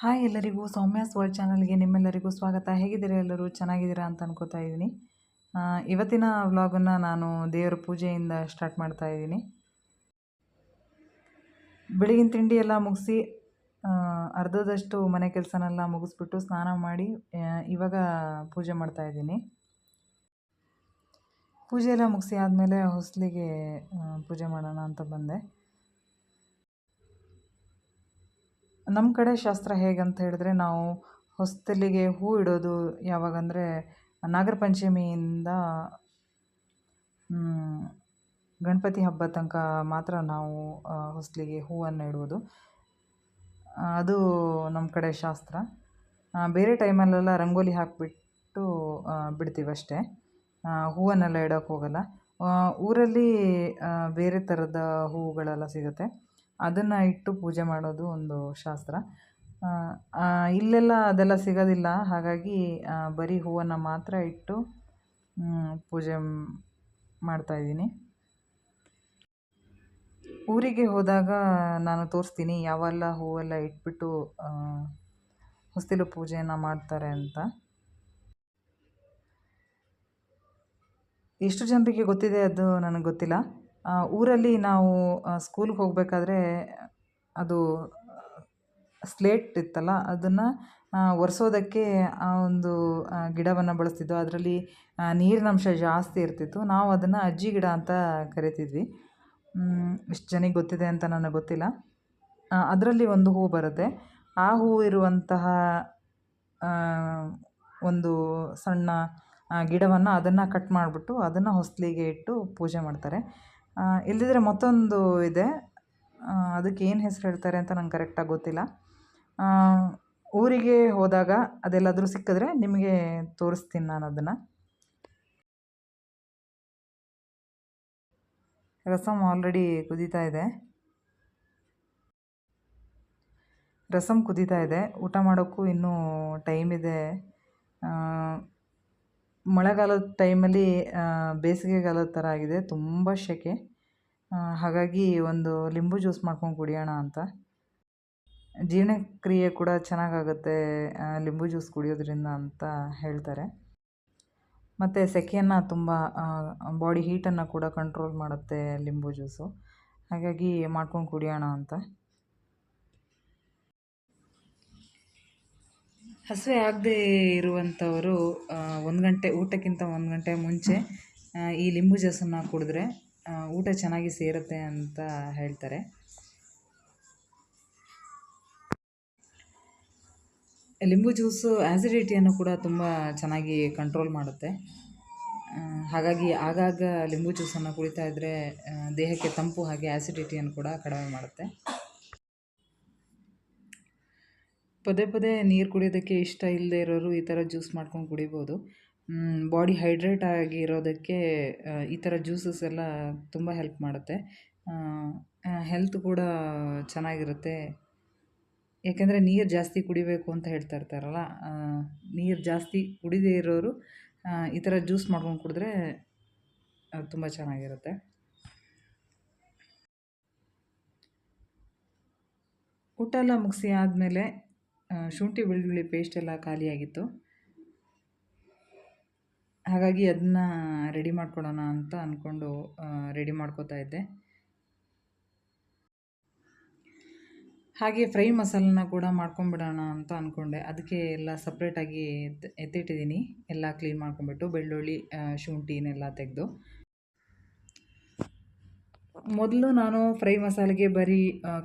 Hi ಎಲ್ಲರಿಗೂ Soumya's world ಚಾನಲ್ಗೆ ನಿಮ್ಮೆಲ್ಲರಿಗೂ ಸ್ವಾಗತ. ಹೇಗಿದ್ದೀರಾ ಎಲ್ಲರೂ? ಚೆನ್ನಾಗಿದ್ದೀರಾ ಅಂತ ಅನ್ಕೋತಾ ಇದ್ದೀನಿ. ಇವತ್ತಿನ ವ್ಲಾಗನ್ನು ನಾನು ದೇವರ ಪೂಜೆಯಿಂದ ಸ್ಟಾರ್ಟ್ ಮಾಡ್ತಾ ಇದ್ದೀನಿ. ಬೆಳಗಿನ ತಿಂಡಿ ಎಲ್ಲ ಮುಗಿಸಿ ಅರ್ಧದಷ್ಟು ಮನೆ ಕೆಲಸನೆಲ್ಲ ಮುಗಿಸ್ಬಿಟ್ಟು ಸ್ನಾನ ಮಾಡಿ ಇವಾಗ ಪೂಜೆ ಮಾಡ್ತಾ ಇದ್ದೀನಿ. ಪೂಜೆ ಎಲ್ಲ ಮುಗಿಸಿ ಆದಮೇಲೆ ಹೊಸಲಿಗೆ ಪೂಜೆ ಮಾಡೋಣ ಅಂತ ಬಂದೆ. ನಮ್ಮ ಕಡೆ ಶಾಸ್ತ್ರ ಹೇಗಂತ ಹೇಳಿದ್ರೆ ನಾವು ಹೊಸ್ತಲಿಗೆ ಹೂ ಇಡೋದು ಯಾವಾಗಂದರೆ ನಾಗರ ಪಂಚಮಿಯಿಂದ ಗಣಪತಿ ಹಬ್ಬ ತನಕ ಮಾತ್ರ ನಾವು ಹೊಸ್ತಿಲಿಗೆ ಹೂವನ್ನು ಇಡುವುದು. ಅದು ನಮ್ಮ ಕಡೆ ಶಾಸ್ತ್ರ. ಬೇರೆ ಟೈಮಲ್ಲೆಲ್ಲ ರಂಗೋಲಿ ಹಾಕಿಬಿಟ್ಟು ಬಿಡ್ತೀವಿ ಅಷ್ಟೇ. ಆ, ಹೂವನ್ನೆಲ್ಲ ಇಡೋಕ್ಕೆ ಹೋಗಲ್ಲ. ಊರಲ್ಲಿ ಬೇರೆ ಥರದ ಹೂವುಗಳೆಲ್ಲ ಸಿಗುತ್ತೆ. ಅದನ್ನು ಇಟ್ಟು ಪೂಜೆ ಮಾಡೋದು ಒಂದು ಶಾಸ್ತ್ರ. ಇಲ್ಲೆಲ್ಲ ಅದೆಲ್ಲ ಸಿಗೋದಿಲ್ಲ. ಹಾಗಾಗಿ ಬರೀ ಹೂವನ್ನು ಮಾತ್ರ ಇಟ್ಟು ಪೂಜೆ ಮಾಡ್ತಾಯಿದ್ದೀನಿ ಊರಿಗೆ ಹೋದಾಗ ನಾನು ತೋರಿಸ್ತೀನಿ ಯಾವೆಲ್ಲ ಹೂವೆಲ್ಲ ಇಟ್ಬಿಟ್ಟು ಹೊಸ್ತಿಲು ಪೂಜೆಯನ್ನು ಮಾಡ್ತಾರೆ ಅಂತ. ಎಷ್ಟು ಜನರಿಗೆ ಗೊತ್ತಿದೆ ಅದು ನನಗೆ ಗೊತ್ತಿಲ್ಲ. ಊರಲ್ಲಿ ನಾವು ಸ್ಕೂಲ್ಗೆ ಹೋಗಬೇಕಾದ್ರೆ ಅದು ಸ್ಲೇಟ್ ಇತ್ತಲ್ಲ, ಅದನ್ನು ಒರೆಸೋದಕ್ಕೆ ಆ ಒಂದು ಗಿಡವನ್ನು ಬಳಸ್ತಿದ್ದು ಅದರಲ್ಲಿ ನೀರಿನಂಶ ಜಾಸ್ತಿ ಇರ್ತಿತ್ತು. ನಾವು ಅದನ್ನು ಅಜ್ಜಿ ಗಿಡ ಅಂತ ಕರಿತಿದ್ವಿ. ಎಷ್ಟು ಜನಕ್ಕೆ ಗೊತ್ತಿದೆ ಅಂತ ನನಗೆ ಗೊತ್ತಿಲ್ಲ. ಅದರಲ್ಲಿ ಒಂದು ಹೂವು ಬರುತ್ತೆ. ಆ ಹೂವು ಇರುವಂತಹ ಒಂದು ಸಣ್ಣ ಗಿಡವನ್ನು ಅದನ್ನು ಕಟ್ ಮಾಡಿಬಿಟ್ಟು ಅದನ್ನು ಹೊಸ್ಲಿಗೆ ಇಟ್ಟು ಪೂಜೆ ಮಾಡ್ತಾರೆ. ಆ, ಇಲ್ದಿದ್ರೆ ಮತ್ತೊಂದು ಇದೆ. ಅದಕ್ಕೆ ಏನು ಹೆಸರು ಹೇಳ್ತಾರೆ ಅಂತ ನಂಗೆ ಕರೆಕ್ಟಾಗಿ ಗೊತ್ತಿಲ್ಲ. ಊರಿಗೆ ಹೋದಾಗ ಅದೆಲ್ಲಾದರೂ ಸಿಕ್ಕಿದ್ರೆ ನಿಮಗೆ ತೋರಿಸ್ತೀನಿ ನಾನು ಅದನ್ನು. ರಸಮ್ ಆಲ್ರೆಡಿ ಕುದೀತಾ ಇದೆ. ರಸಮ್ ಕುದೀತಾ ಇದೆ. ಊಟ ಮಾಡೋಕ್ಕೂ ಇನ್ನೂ ಟೈಮ್ ಇದೆ. ಮಳೆಗಾಲದ ಟೈಮಲ್ಲಿ ಬೇಸಿಗೆಗಾಲದ ಥರ ಆಗಿದೆ. ತುಂಬ ಸೆಕೆ ಹಾಗಾಗಿ ಒಂದು ಲಿಂಬು ಜ್ಯೂಸ್ ಮಾಡ್ಕೊಂಡು ಕುಡಿಯೋಣ ಅಂತ. ಜೀರ್ಣಕ್ರಿಯೆ ಕೂಡ ಚೆನ್ನಾಗಾಗುತ್ತೆ ಲಿಂಬು ಜ್ಯೂಸ್ ಕುಡಿಯೋದ್ರಿಂದ ಅಂತ ಹೇಳ್ತಾರೆ. ಮತ್ತು ಸೆಕೆಯನ್ನು ತುಂಬ ಬಾಡಿ ಹೀಟನ್ನು ಕೂಡ ಕಂಟ್ರೋಲ್ ಮಾಡುತ್ತೆ ಲಿಂಬು ಜ್ಯೂಸು. ಹಾಗಾಗಿ ಮಾಡ್ಕೊಂಡು ಕುಡಿಯೋಣ ಅಂತ. ಹಸಿವೆ ಆಗದೆ ಇರುವಂಥವರು ಒಂದು ಗಂಟೆ, ಊಟಕ್ಕಿಂತ ಒಂದು ಗಂಟೆ ಮುಂಚೆ ಈ ಲಿಂಬು ಜ್ಯೂಸನ್ನು ಕುಡಿದ್ರೆ ಊಟ ಚೆನ್ನಾಗಿ ಸೇರುತ್ತೆ ಅಂತ ಹೇಳ್ತಾರೆ. ಲಿಂಬು ಜ್ಯೂಸು ಆ್ಯಸಿಡಿಟಿಯನ್ನು ಕೂಡ ತುಂಬ ಚೆನ್ನಾಗಿ ಕಂಟ್ರೋಲ್ ಮಾಡುತ್ತೆ. ಹಾಗಾಗಿ ಆಗಾಗ ಲಿಂಬು ಜ್ಯೂಸನ್ನು ಕುಡಿತಾ ಇದ್ದರೆ ದೇಹಕ್ಕೆ ತಂಪು ಹಾಗೆ ಆ್ಯಸಿಡಿಟಿಯನ್ನು ಕೂಡ ಕಡಿಮೆ ಮಾಡುತ್ತೆ. ಪದೇ ಪದೇ ನೀರು ಕುಡಿಯೋದಕ್ಕೆ ಇಷ್ಟ ಇಲ್ಲದೆ ಇರೋರು ಈ ಥರ ಜ್ಯೂಸ್ ಮಾಡ್ಕೊಂಡು ಕುಡಿಬೋದು. ಬಾಡಿ ಹೈಡ್ರೇಟ್ ಆಗಿರೋದಕ್ಕೆ ಈ ಥರ ಜ್ಯೂಸಸ್ ಎಲ್ಲ ತುಂಬ ಹೆಲ್ಪ್ ಮಾಡುತ್ತೆ. ಹೆಲ್ತ್ ಕೂಡ ಚೆನ್ನಾಗಿರುತ್ತೆ. ಯಾಕೆಂದರೆ ನೀರು ಜಾಸ್ತಿ ಕುಡಿಬೇಕು ಅಂತ ಹೇಳ್ತಾ ಇರ್ತಾರಲ್ಲ ನೀರು ಜಾಸ್ತಿ ಕುಡಿದೇ ಇರೋರು ಈ ಥರ ಜ್ಯೂಸ್ ಮಾಡ್ಕೊಂಡು ಕುಡಿದ್ರೆ ತುಂಬ ಚೆನ್ನಾಗಿರುತ್ತೆ. ಊಟ ಎಲ್ಲ ಮುಗಿಸಿ ಆದಮೇಲೆ ಶುಂಠಿ, ಬೆಳ್ಳುಳ್ಳಿ ಪೇಸ್ಟ್ ಎಲ್ಲ ಖಾಲಿಯಾಗಿತ್ತು. ಹಾಗಾಗಿ ಅದನ್ನ ರೆಡಿ ಮಾಡ್ಕೊಳ್ಳೋಣ ಅಂತ ಅಂದ್ಕೊಂಡು ರೆಡಿ ಮಾಡ್ಕೋತಾ ಇದ್ದೆ. ಹಾಗೆ ಫ್ರೈ ಮಸಾಲನ ಕೂಡ ಮಾಡ್ಕೊಂಬಿಡೋಣ ಅಂತ ಅಂದ್ಕೊಂಡೆ ಅದಕ್ಕೆ ಎಲ್ಲ ಸಪ್ರೇಟಾಗಿ ಎತ್- ಎತ್ತಿಟ್ಟಿದ್ದೀನಿ. ಎಲ್ಲ ಕ್ಲೀನ್ ಮಾಡ್ಕೊಂಬಿಟ್ಟು ಬೆಳ್ಳುಳ್ಳಿ ಶುಂಠಿನೆಲ್ಲ ತೆಗೆದು. ಮೊದಲು ನಾನು ಫ್ರೈ ಮಸಾಲೆಗೆ ಬರೀ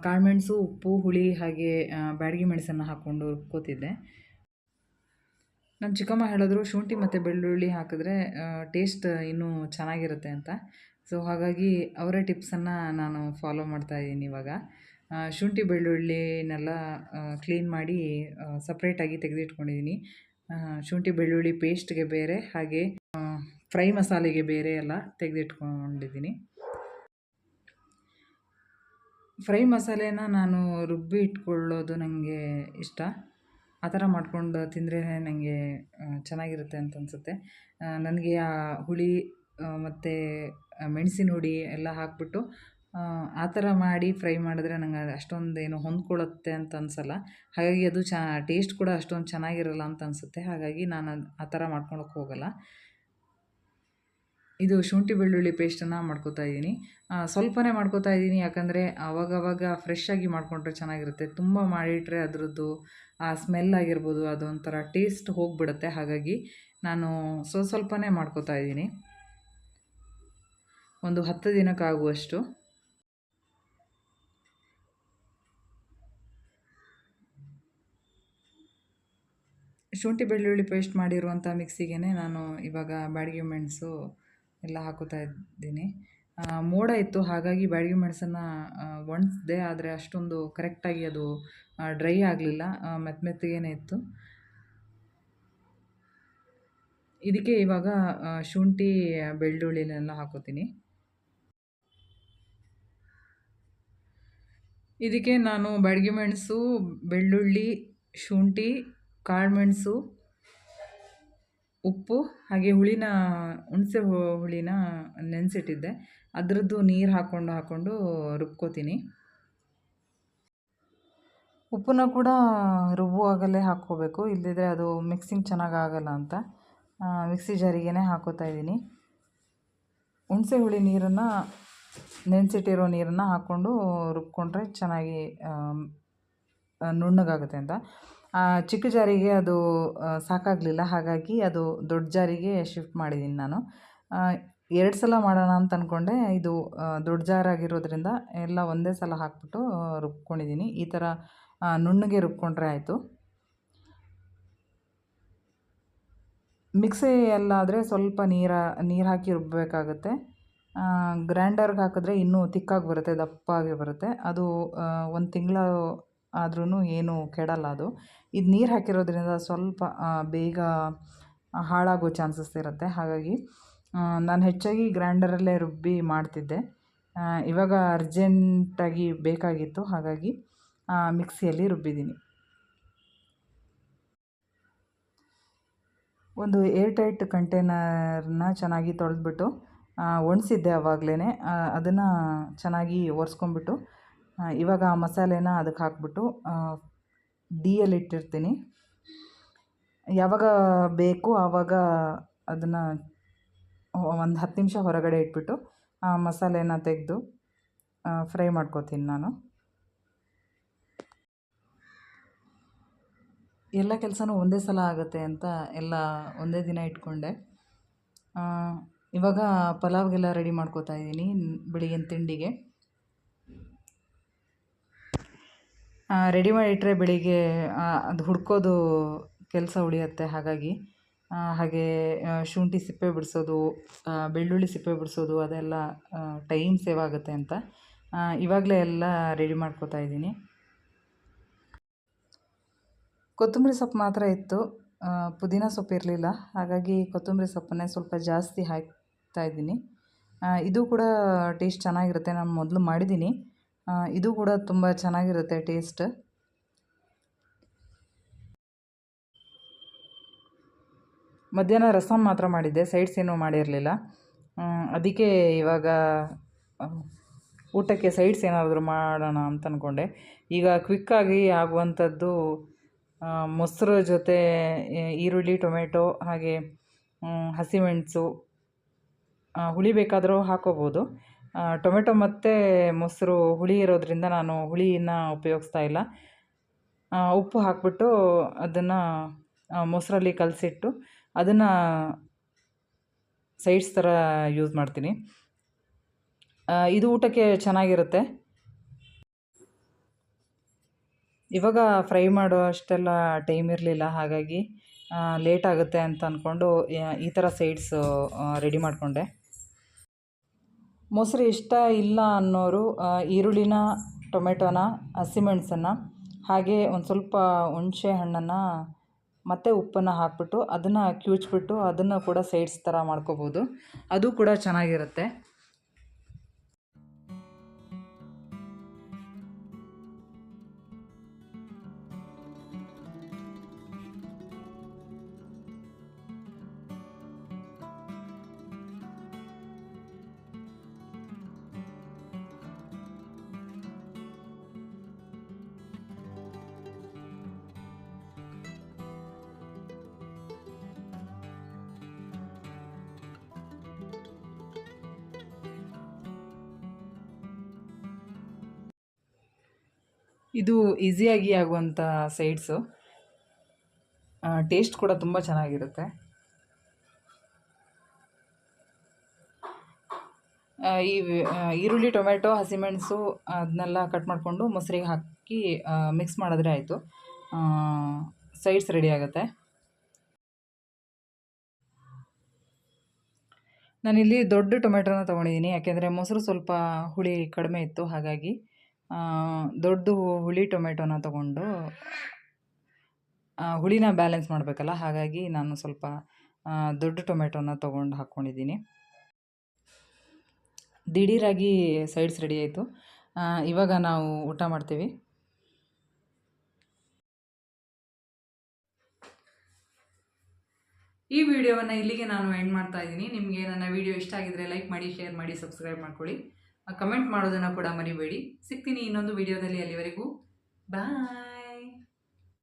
ಕಾಳುಮೆಣಸು, ಉಪ್ಪು, ಹುಳಿ ಹಾಗೆ ಬ್ಯಾಡಗಿ ಮೆಣಸನ್ನು ಹಾಕ್ಕೊಂಡು ರುಬ್ಕೋತಿದ್ದೆ. ನಮ್ಮ ಚಿಕ್ಕಮ್ಮ ಹೇಳಿದ್ರು, ಶುಂಠಿ ಮತ್ತು ಬೆಳ್ಳುಳ್ಳಿ ಹಾಕಿದ್ರೆ ಟೇಸ್ಟ್ ಇನ್ನೂ ಚೆನ್ನಾಗಿರುತ್ತೆ ಅಂತ. ಸೊ ಹಾಗಾಗಿ ಅವರ ಟಿಪ್ಸನ್ನು ನಾನು ಫಾಲೋ ಮಾಡ್ತಾ ಇದ್ದೀನಿ ಇವಾಗ. ಶುಂಠಿ, ಬೆಳ್ಳುಳ್ಳಿನೆಲ್ಲ ಕ್ಲೀನ್ ಮಾಡಿ ಸಪ್ರೇಟಾಗಿ ತೆಗೆದಿಟ್ಕೊಂಡಿದ್ದೀನಿ. ಶುಂಠಿ, ಬೆಳ್ಳುಳ್ಳಿ ಪೇಸ್ಟ್ಗೆ ಬೇರೆ ಹಾಗೆ ಫ್ರೈ ಮಸಾಲೆಗೆ ಬೇರೆ ಎಲ್ಲ ತೆಗೆದಿಟ್ಕೊಂಡಿದ್ದೀನಿ. ಫ್ರೈ ಮಸಾಲೆನ ನಾನು ರುಬ್ಬಿ ಇಟ್ಕೊಳ್ಳೋದು ನನಗೆ ಇಷ್ಟ. ಆ ಥರ ಮಾಡಿಕೊಂಡು ತಿಂದರೆ ನನಗೆ ಚೆನ್ನಾಗಿರುತ್ತೆ ಅಂತ ಅನಿಸುತ್ತೆ. ನನಗೆ ಆ ಹುಳಿ ಮತ್ತು ಮೆಣಸಿನ ಹುಡಿ ಎಲ್ಲ ಹಾಕ್ಬಿಟ್ಟು, ಆ ಥರ ಮಾಡಿ ಫ್ರೈ ಮಾಡಿದ್ರೆ ನಂಗೆ ಅಷ್ಟೊಂದೇನು ಹೊಂದ್ಕೊಳ್ಳುತ್ತೆ ಅಂತ ಅನಿಸಲ್ಲ. ಹಾಗಾಗಿ ಅದು ಚ, ಟೇಸ್ಟ್ ಕೂಡ ಅಷ್ಟೊಂದು ಚೆನ್ನಾಗಿರಲ್ಲ ಅಂತ ಅನಿಸುತ್ತೆ. ಹಾಗಾಗಿ ನಾನು ಆ ಥರ ಮಾಡ್ಕೊಳಕ್ಕೆ ಹೋಗಲ್ಲ. ಇದು ಶುಂಠಿ ಬೆಳ್ಳುಳ್ಳಿ ಪೇಸ್ಟನ್ನು ಮಾಡ್ಕೋತಾ ಇದ್ದೀನಿ. ಸ್ವಲ್ಪನೇ ಮಾಡ್ಕೋತಾ ಇದ್ದೀನಿ, ಯಾಕಂದರೆ ಅವಾಗವಾಗ ಫ್ರೆಶ್ ಆಗಿ ಮಾಡಿಕೊಂಡ್ರೆ ಚೆನ್ನಾಗಿರುತ್ತೆ. ತುಂಬ ಮಾಡಿಟ್ರೆ ಅದರದ್ದು, ಆ ಸ್ಮೆಲ್ ಆಗಿರ್ಬೋದು, ಅದೊಂಥರ ಟೇಸ್ಟ್ ಹೋಗಿಬಿಡುತ್ತೆ. ಹಾಗಾಗಿ ನಾನು ಸ್ವ, ಸ್ವಲ್ಪನೇ ಮಾಡ್ಕೋತಾ ಇದ್ದೀನಿ. ಒಂದು ಹತ್ತು ದಿನಕ್ಕಾಗುವಷ್ಟು ಶುಂಠಿ ಬೆಳ್ಳುಳ್ಳಿ ಪೇಸ್ಟ್ ಮಾಡಿರುವಂಥ ಮಿಕ್ಸಿಗೆ ನಾನು ಇವಾಗ ಬ್ಯಾಡಿಗೆ ಮೆಣಸು ಎಲ್ಲ ಹಾಕೋತಾ ಇದ್ದೀನಿ. ಮೋಡ ಇತ್ತು, ಹಾಗಾಗಿ ಬಾಡಿಗೆ ಮೆಣಸನ್ನು ಒಣಸ್ದೆ, ಆದರೆ ಅಷ್ಟೊಂದು ಕರೆಕ್ಟಾಗಿ ಅದು ಡ್ರೈ ಆಗಲಿಲ್ಲ. ಮೆತ್ತ ಮೆತ್ತಗೇನೆ ಇತ್ತು. ಇದಕ್ಕೆ ಇವಾಗ ಶುಂಠಿ, ಬೆಳ್ಳುಳ್ಳಿನೆಲ್ಲ ಹಾಕೋತೀನಿ. ಇದಕ್ಕೆ ನಾನು ಬಾಡಿಗೆ ಮೆಣಸು, ಬೆಳ್ಳುಳ್ಳಿ, ಶುಂಠಿ ಕಾಳುಮೆಣಸು ಉಪ್ಪು, ಹಾಗೆ ಹುಳಿನ, ಹುಣಸೆ ಹುಳಿನ ನೆನೆಸಿಟ್ಟಿದ್ದೆ. ಅದರದ್ದು ನೀರು ಹಾಕ್ಕೊಂಡು ಹಾಕ್ಕೊಂಡು ರುಬ್ಕೋತೀನಿ. ಉಪ್ಪನ್ನ ಕೂಡ ರುಬ್ಬುವಾಗಲೇ ಹಾಕ್ಕೋಬೇಕು. ಇಲ್ಲದಿದ್ದರೆ ಅದು ಮಿಕ್ಸಿಂಗ್ ಚೆನ್ನಾಗಿ ಆಗಲ್ಲ ಅಂತ. ಮಿಕ್ಸಿ ಜಾರಿಗೆನೇ ಹಾಕೋತಾ ಇದ್ದೀನಿ. ಹುಣಸೆ ಹುಳಿ ನೀರನ್ನು, ನೆನೆಸಿಟ್ಟಿರೋ ನೀರನ್ನು ಹಾಕ್ಕೊಂಡು ರುಬ್ಕೊಂಡ್ರೆ ಚೆನ್ನಾಗಿ ನುಣ್ಣಗಾಗುತ್ತೆ ಅಂತ. ಚಿಕ್ಕ ಜಾರಿಗೆ ಅದು ಸಾಕಾಗಲಿಲ್ಲ. ಹಾಗಾಗಿ ಅದು ದೊಡ್ಡ ಜಾರಿಗೆ ಶಿಫ್ಟ್ ಮಾಡಿದ್ದೀನಿ ನಾನು. ಎರಡು ಸಲ ಮಾಡೋಣ ಅಂತ ಅಂದ್ಕೊಂಡೆ ಇದು ದೊಡ್ಡ ಜಾರಾಗಿರೋದ್ರಿಂದ ಎಲ್ಲ ಒಂದೇ ಸಲ ಹಾಕ್ಬಿಟ್ಟು ರುಬ್ಕೊಂಡಿದ್ದೀನಿ ಈ ಥರ ನುಣ್ಣಗೆ ರುಬ್ಕೊಂಡ್ರೆ ಆಯಿತು. ಮಿಕ್ಸಿ ಎಲ್ಲಾದರೆ ಸ್ವಲ್ಪ ನೀರ, ನೀರು ಹಾಕಿ ರುಬ್ಬಬೇಕಾಗುತ್ತೆ ಗ್ರ್ಯಾಂಡರ್ಗೆ ಹಾಕಿದ್ರೆ ಇನ್ನೂ ತಿಕ್ಕಾಗಿ ಬರುತ್ತೆ, ದಪ್ಪಾಗಿ ಬರುತ್ತೆ. ಅದು ಒಂದು ತಿಂಗಳು ಆದ್ರೂ ಏನು ಕೆಡಲ್ಲ ಅದು. ಇದು ನೀರು ಹಾಕಿರೋದ್ರಿಂದ ಸ್ವಲ್ಪ ಬೇಗ ಹಾಳಾಗೋ ಚಾನ್ಸಸ್ ಇರುತ್ತೆ. ಹಾಗಾಗಿ ನಾನು ಹೆಚ್ಚಾಗಿ ಗ್ರೈಂಡರಲ್ಲೇ ರುಬ್ಬಿ ಮಾಡ್ತಿದ್ದೆ. ಇವಾಗ ಅರ್ಜೆಂಟಾಗಿ ಬೇಕಾಗಿತ್ತು. ಹಾಗಾಗಿ ಮಿಕ್ಸಿಯಲ್ಲಿ ರುಬ್ಬಿದ್ದೀನಿ. ಒಂದು ಏರ್ ಟೈಟ್ ಕಂಟೈನರ್ನ ಚೆನ್ನಾಗಿ ತೊಳೆದ್ಬಿಟ್ಟು ಒಣಸಿದ್ದೆ ಆವಾಗಲೇ ಅದನ್ನು ಚೆನ್ನಾಗಿ ಒರೆಸ್ಕೊಂಬಿಟ್ಟು ಇವಾಗ ಆ ಮಸಾಲೆನ ಅದಕ್ಕೆ ಹಾಕ್ಬಿಟ್ಟು ಡಿಯಲ್ಲಿ ಇಟ್ಟಿರ್ತೀನಿ. ಯಾವಾಗ ಬೇಕು ಆವಾಗ ಅದನ್ನು ಒಂದು ಹತ್ತು ನಿಮಿಷ ಹೊರಗಡೆ ಇಟ್ಬಿಟ್ಟು ಆ ಮಸಾಲೆನ ತೆಗೆದು ಫ್ರೈ ಮಾಡ್ಕೋತೀನಿ ನಾನು. ಎಲ್ಲ ಕೆಲಸನೂ ಒಂದೇ ಸಲ ಆಗುತ್ತೆ ಅಂತ ಎಲ್ಲ ಒಂದೇ ದಿನ ಇಟ್ಕೊಂಡೆ. ಇವಾಗ ಪಲಾವ್ಗೆಲ್ಲ ರೆಡಿ ಮಾಡ್ಕೋತಾ ಇದ್ದೀನಿ ಬೆಳಗಿನ ತಿಂಡಿಗೆ. ರೆಡಿ ಮಾಡಿಟ್ಟರೆ ಬೆಳಿಗ್ಗೆ ಅದು ಹುಡ್ಕೋದು ಕೆಲಸ ಉಳಿಯುತ್ತೆ ಹಾಗಾಗಿ. ಹಾಗೆ ಶುಂಠಿ ಸಿಪ್ಪೆ ಬಿಡಿಸೋದು ಬೆಳ್ಳುಳ್ಳಿ ಸಿಪ್ಪೆ ಬಿಡಿಸೋದು, ಅದೆಲ್ಲ ಟೈಮ್ ಸೇವ್ ಆಗುತ್ತೆ ಅಂತ. ಇವಾಗಲೇ ಎಲ್ಲ ರೆಡಿ ಮಾಡ್ಕೋತಾ ಇದ್ದೀನಿ. ಕೊತ್ತಂಬರಿ ಸೊಪ್ಪು ಮಾತ್ರ ಇತ್ತು. ಪುದೀನ ಸೊಪ್ಪು ಇರಲಿಲ್ಲ. ಹಾಗಾಗಿ ಕೊತ್ತಂಬರಿ ಸೊಪ್ಪನ್ನೇ ಸ್ವಲ್ಪ ಜಾಸ್ತಿ ಹಾಕ್ತಾ ಇದ್ದೀನಿ. ಇದು ಕೂಡ ಟೇಸ್ಟ್ ಚೆನ್ನಾಗಿರುತ್ತೆ. ನಾನು ಮೊದಲು ಮಾಡಿದ್ದೀನಿ. ಇದು ಕೂಡ ತುಂಬ ಚೆನ್ನಾಗಿರುತ್ತೆ ಟೇಸ್ಟ್ ಮಧ್ಯಾಹ್ನ ರಸಮ್ ಮಾತ್ರ ಮಾಡಿದ್ದೆ ಸೈಡ್ಸ್ ಏನೂ ಮಾಡಿರಲಿಲ್ಲ. ಅದಕ್ಕೆ ಇವಾಗ ಊಟಕ್ಕೆ ಸೈಡ್ಸ್ ಏನಾದರೂ ಮಾಡೋಣ ಅಂತ ಅಂದ್ಕೊಂಡೆ ಈಗ ಕ್ವಿಕ್ಕಾಗಿ ಆಗುವಂಥದ್ದು ಮೊಸರು ಜೊತೆ ಈರುಳ್ಳಿ, ಟೊಮೆಟೊ, ಹಾಗೆ ಹಸಿಮೆಣಸು ಹುಳಿ ಬೇಕಾದರೂ ಹಾಕೋಬೋದು. ಟೊಮೆಟೊ ಮತ್ತು ಮೊಸರು ಹುಳಿ ಇರೋದರಿಂದ ನಾನು ಹುಳಿನ ಉಪಯೋಗಿಸ್ತಾ ಇಲ್ಲ. ಉಪ್ಪು ಹಾಕಿಬಿಟ್ಟು ಅದನ್ನು ಮೊಸರಲ್ಲಿ ಕಲಸಿಟ್ಟು ಅದನ್ನು ಸೈಡ್ಸ್ ಥರ ಯೂಸ್ ಮಾಡ್ತೀನಿ. ಇದು ಊಟಕ್ಕೆ ಚೆನ್ನಾಗಿರುತ್ತೆ. ಇವಾಗ ಫ್ರೈ ಮಾಡೋ ಅಷ್ಟೆಲ್ಲ ಟೈಮ್ ಇರಲಿಲ್ಲ, ಹಾಗಾಗಿ ಲೇಟ್ ಆಗುತ್ತೆ ಅಂತ ಅಂದ್ಕೊಂಡು ಈ ಥರ ಸೈಡ್ಸು ರೆಡಿ ಮಾಡಿಕೊಂಡೆ. ಮೊಸರು ಇಷ್ಟ ಇಲ್ಲ ಅನ್ನೋರು ಈರುಳ್ಳಿನ, ಟೊಮೆಟೊನ ಹಸಿಮೆಣಸನ್ನು ಹಾಗೆ ಒಂದು ಸ್ವಲ್ಪ ಹುಣಸೆ ಹಣ್ಣನ್ನು ಮತ್ತು ಉಪ್ಪನ್ನು ಹಾಕಿಬಿಟ್ಟು ಅದನ್ನು ಕಿವುಚ್ಬಿಟ್ಟು ಅದನ್ನು ಕೂಡ ಸೈಡ್ಸ್ ಥರ ಮಾಡ್ಕೋಬೋದು. ಅದು ಕೂಡ ಚೆನ್ನಾಗಿರುತ್ತೆ. ಇದು ಈಸಿಯಾಗಿ ಆಗುವಂಥ ಸೈಡ್ಸು ಟೇಸ್ಟ್ ಕೂಡ ತುಂಬ ಚೆನ್ನಾಗಿರುತ್ತೆ. ಈ ಈರುಳ್ಳಿ ಟೊಮೆಟೊ ಹಸಿಮೆಣಸು ಅದನ್ನೆಲ್ಲ ಕಟ್ ಮಾಡಿಕೊಂಡು ಮೊಸರಿಗೆ ಹಾಕಿ ಮಿಕ್ಸ್ ಮಾಡಿದ್ರೆ ಆಯಿತು. ಸೈಡ್ಸ್ ರೆಡಿ ಆಗುತ್ತೆ. ನಾನಿಲ್ಲಿ ದೊಡ್ಡ ಟೊಮೆಟೊನ ತೊಗೊಂಡಿದ್ದೀನಿ, ಯಾಕೆಂದರೆ ಮೊಸರು ಸ್ವಲ್ಪ ಹುಳಿ ಕಡಿಮೆ ಇತ್ತು, ಹಾಗಾಗಿ ದೊಡ್ಡ ಹುಳಿ ಟೊಮೆಟೊನ ತಗೊಂಡು ಹುಳಿನ ಬ್ಯಾಲೆನ್ಸ್ ಮಾಡಬೇಕಲ್ಲ? ಹಾಗಾಗಿ ನಾನು ಸ್ವಲ್ಪ ದೊಡ್ಡ ಟೊಮೆಟೋನ ತೊಗೊಂಡು ಹಾಕ್ಕೊಂಡಿದ್ದೀನಿ ದಿಢೀರಾಗಿ ಸೈಡ್ಸ್ ರೆಡಿ ಆಯಿತು. ಇವಾಗ ನಾವು ಊಟ ಮಾಡ್ತೀವಿ. ಈ ವಿಡಿಯೋವನ್ನು ಇಲ್ಲಿಗೆ ನಾನು ಎಂಡ್ ಮಾಡ್ತಾ ಇದ್ದೀನಿ. ನಿಮಗೆ ನನ್ನ ವಿಡಿಯೋ ಇಷ್ಟ ಆಗಿದ್ರೆ ಲೈಕ್ ಮಾಡಿ ಶೇರ್ ಮಾಡಿ ಸಬ್ಸ್ಕ್ರೈಬ್ ಮಾಡ್ಕೊಳ್ಳಿ. ಕಮೆಂಟ್ ಮಾಡೋದನ್ನು ಕೂಡ ಮರಿಬೇಡಿ. ಸಿಗ್ತೀನಿ ಇನ್ನೊಂದು ವಿಡಿಯೋದಲ್ಲಿ ಅಲ್ಲಿವರೆಗೂ. ಬಾಯ್